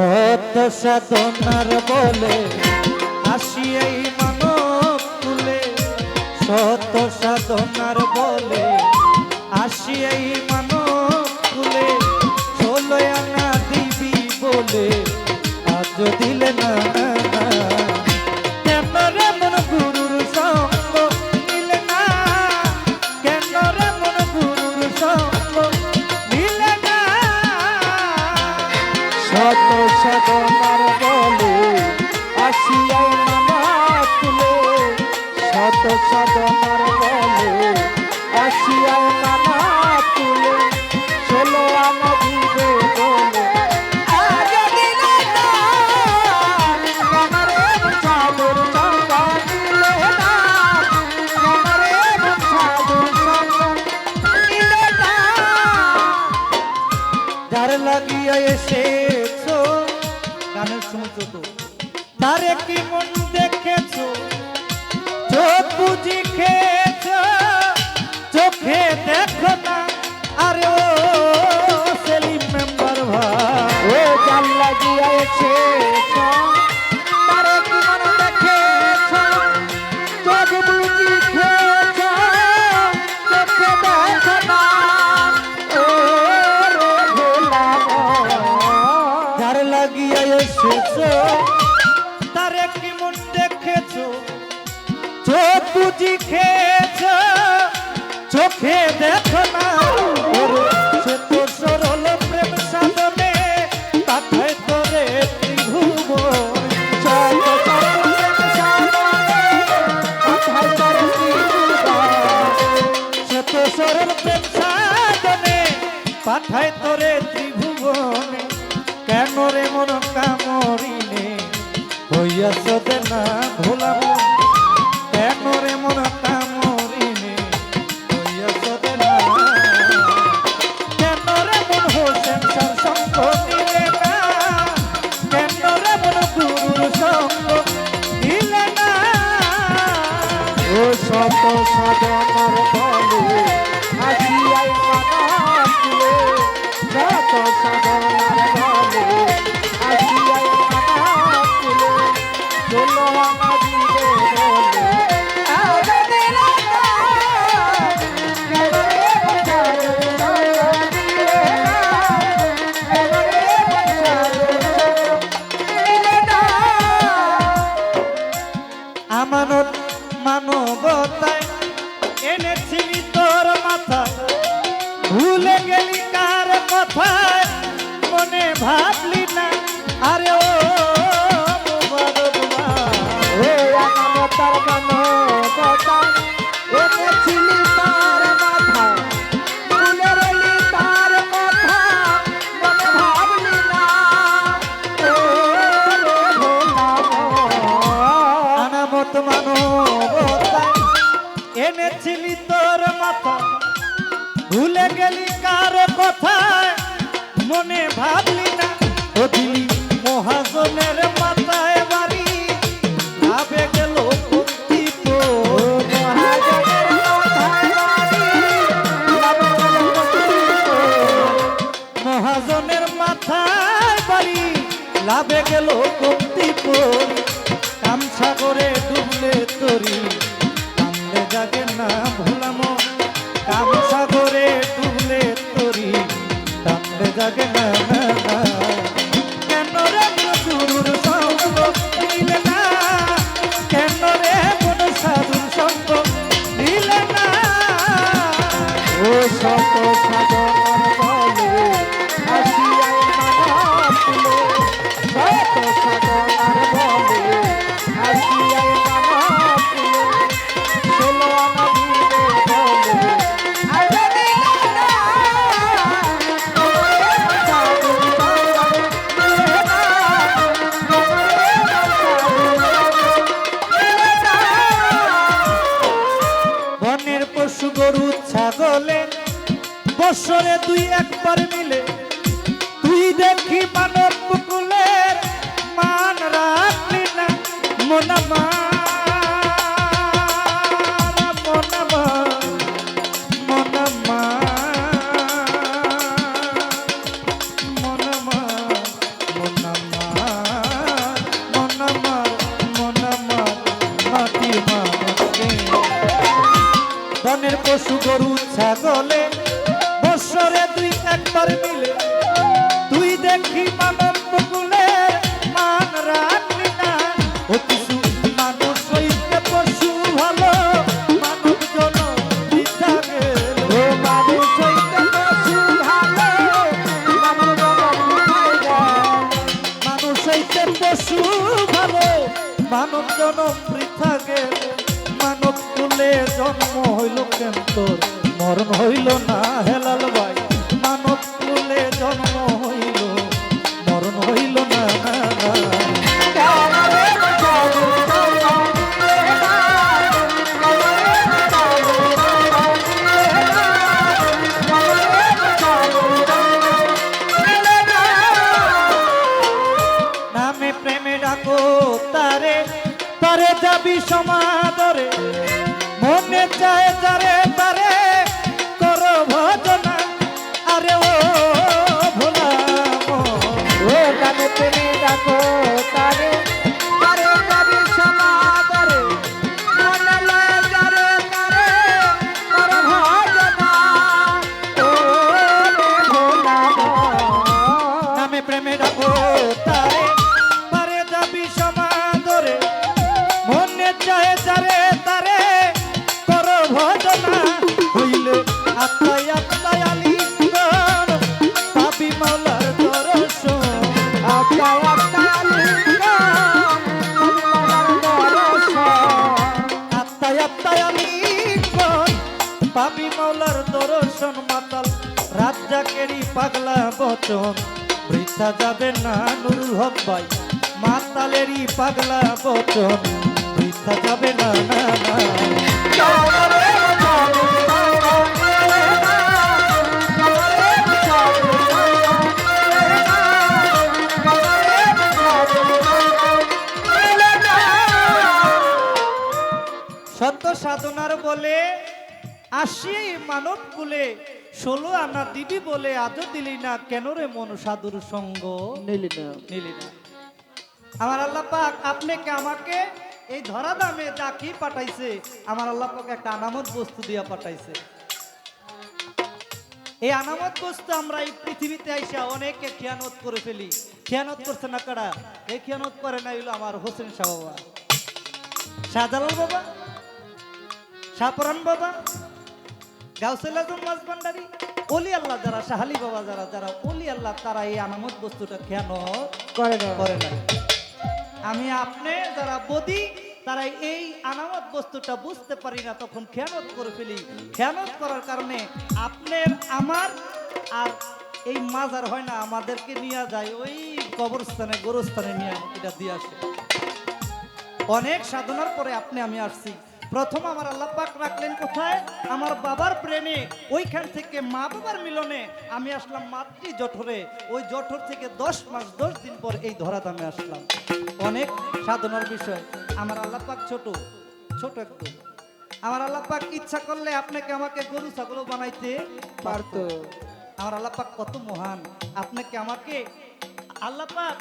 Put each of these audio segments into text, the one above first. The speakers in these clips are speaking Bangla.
সত সাধনার বলে আসি এই মানব তুলে। সত সাধনার বলে আসি এই মানব তুলে। ষোলো আনা দিবি বলে, আজ দিলে না এসেছ। গান শুনছো তো। তারে কি মন দেখেছ? চোখ বুঝি খেয়েছো। লইয়াছ না ভোলাব কেন রে মোরা তামরিনে লইয়াছ না। কেন রে মন হোসেন সার সঙ্গ দিলে না? কেন রে মন গুরুর সঙ্গ দিলে না? ও শত সদনের বলে মনে ভাবলি না? ও দিলি মহাজনের মাথায় বাড়ি ভাবে গেল মহাজনের মাথায় বাড়ি লাভে গেল কপ্তিপুর কামছা করে ডুবলে তরি কামলে জাগে না জাগে না কেন রে সুর সঙ্গ দিলে না? কেন রে কোন সাধুর সঙ্গ দিলে না? ও সত সাধু। মিশরে তুই একবার মিলে তুই দেখি মানে কুলে জন্ম হইল কেন তোর? মরণ হইল না হেলাল ভাই। মানব কুলে জন্ম হইল, মরণ হইল না সমাদরে। চায় তারে বচন বৃথা যাবে না নুরুল হক ভাই, মাতালেরই পাগলা বচন। বৃথা যাবে না না সত্য সাধনার বলে আসি মানব কুলে ষোলো আনা দিবি বলে আজও দিলি না কেন রে মন সাধুর সঙ্গ? নিলি না। নিলি না। আমার আল্লাহ পাক আপনাকে আমাকে এই ধরা দামে যা কি পাঠাইছে আমার আল্লাহ পাক একটা আনামত বস্তু দিয়া পাঠাইছে। এই আনামত বস্তু আমরা এই পৃথিবীতে আইসা অনেকে খেয়ানত করে ফেলি। খেয়ানত করছে না কারা? এই খেয়ানত করে না হইল আমার হোসেন শাহ বাবা। শাহজালাল বাবা? শাহপরান বাবা? গাউসেল আজম মাঝভান্ডারি অলি আল্লাহ যারা শাহালি বাবা যারা যারা অলি আল্লাহ তারা এই আনামত বস্তুটা খেয়ানত করে না? করে না? আমি আপনি যারা বদি তারা এই আনামত বস্তুটা বুঝতে পারি না তখন খেয়ানত করে ফেলি। খেয়ানত করার কারণে আপনার আমার আর এই মাজার হয় না আমাদেরকে নিয়ে যায় ওই কবরস্থানে গোরস্থানে নিয়ে এটা দিয়ে আসে। অনেক সাধনার পরে আপনি আমি আসছি। প্রথম আমার আল্লাহ পাক রাখলেন কোথায়? আমার বাবার প্রেমে। ওইখান থেকে মা বাবার মিলনে আমি আসলাম মাতৃ জঠরে ওই জঠর থেকে দশ মাস দশ দিন পর এই ধরাধামে আসলাম। অনেক সাধনার বিষয়। আমার আল্লাহ পাক ছোট ছোট একটু। আমার আল্লাহ পাক ইচ্ছা করলে আপনাকে আমাকে গরু ছাগল বানাইতে পারতো। আমার আল্লাহ পাক কত মহান। আপনাকে আমাকে আল্লাহ পাক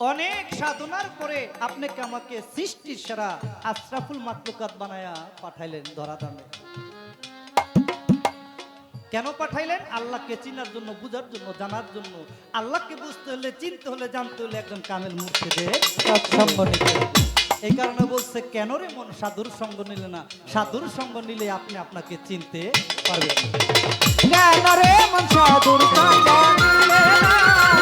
অনেক সাধনার পরে আপনাকে আমাকে সৃষ্টির সেরা আশরাফুল মাতলুকাত বানায়া পাঠাইলেন ধরাধামে। কেন পাঠাইলেন? আল্লাহকে চিনার জন্য, বুঝার জন্য, জানার জন্য। আল্লাহকে বুঝতে হলে, চিনতে হলে, জানতে হলে একজন কামেল নিতে এই কারণে বলছে, কেন রে মন সাধুর সঙ্গ নিলে না? সাধুর সঙ্গ নিলে আপনি আপনাকে চিনতে পারবেন জ্ঞান রে মন সাধুর সঙ্গ মিলে না?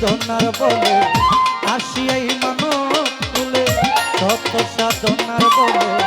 সাধনার বলে আসিয়াই মানব তুলে সত সাধনার বলে।